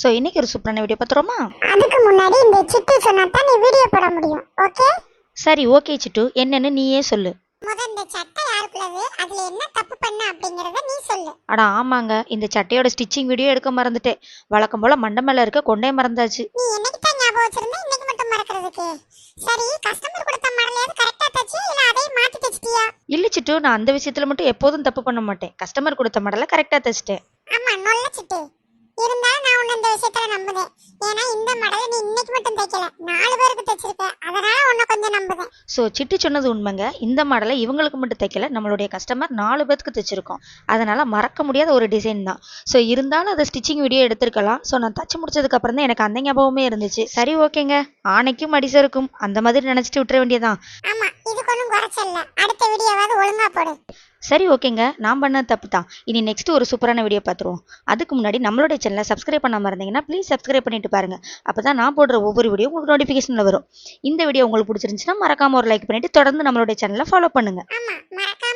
So இன்னைக்கு ஒரு சூப்பரான வீடியோ பார்த்துருவோமா அதுக்கு முன்னாடி இந்த சிட்டு சொன்னா தான் நீ வீடியோ போட முடியும். ஓகே சரி ஓகே சிட்டு. என்னன்னு நீயே சொல்லு. முத இந்த சட்டை யாருக்குள்ளது? அதுல என்ன தப்பு பண்ண அப்படிங்கறத நீ சொல்லு. அடா ஆமாங்க. இந்த சட்டையோட ஸ்டிச்சிங் வீடியோ எடுக்க மறந்துட்டேன். வழக்கம் போல மண்டை மேல இருக்க கொண்டே மறந்தாச்சு. நீ என்னைக்கு தான் ஞாபகம் வச்சிருந்தா? இன்னைக்கு மட்டும் மறக்கிறதுக்கு. சரி கஸ்டமர் கொடுத்த மாடலையாவது கரெக்டா தச்சு இல்ல அதையும் மாத்தி தச்சிட்டியா? இல்ல சிட்டு நான் அந்த விஷயத்துல மட்டும் எப்போதும் தப்பு பண்ண மாட்டேன். கஸ்டமர் கொடுத்த மாடலை கரெக்டாக தைச்சிட்டேன். ஆமா நல்ல சிட்டு. இருந்தாலும் இந்த விஷயத்துல நம்புதேன் ஏன்னா இந்த மாடலை நீ இன்னைக்கு மட்டும் தைக்கல நாலு பேருக்கு தைச்சிருக்க அதனால உன்னை கொஞ்சம் நம்புதேன் ஸோ சிட்டு சொன்னது உண்மைங்க. இந்த மாடலை இவங்களுக்கு மட்டும் தைக்கல நம்மளுடைய கஸ்டமர் நாலு பேத்துக்கு தைச்சிருக்கோம் அதனால மறக்க முடியாத ஒரு டிசைன் தான். ஸோ இருந்தாலும் அதை ஸ்டிச்சிங் வீடியோ எடுத்திருக்கலாம். ஸோ நான் தச்சு முடிச்சதுக்கு அப்புறம் தான் எனக்கு அந்த ஞாபகமே இருந்துச்சு. சரி ஓகேங்க ஆணைக்கும் அடிசருக்கும். அந்த மாதிரி நினைச்சிட்டு விட்டுற வேண்டியதான் அடுத்த வீடியோவாவது ஒழுங்கா போடு. சரி ஓகேங்க. நான் பண்ண தப்பு தான் இனி நெக்ஸ்ட் ஒரு சூப்பரான வீடியோ பார்த்துருவோம் அதுக்கு முன்னாடி நம்மளுடைய சேனலை சப்ஸ்கிரைப் பண்ணாமல் இருந்தீங்கன்னா ப்ளீஸ் சப்ஸ்கிரைப் பண்ணிட்டு பாருங்க. அப்போ தான் நான் போடுற ஒவ்வொரு வீடியோ உங்களுக்கு நோட்டிஃபிகேஷனில் வரும். இந்த வீடியோ உங்களுக்கு பிடிச்சிருந்துச்சுன்னா மறக்காம ஒரு லைக் பண்ணிட்டு தொடர்ந்து நம்மளுடைய சேனலை ஃபாலோ பண்ணுங்க. ஆமா மறக்காம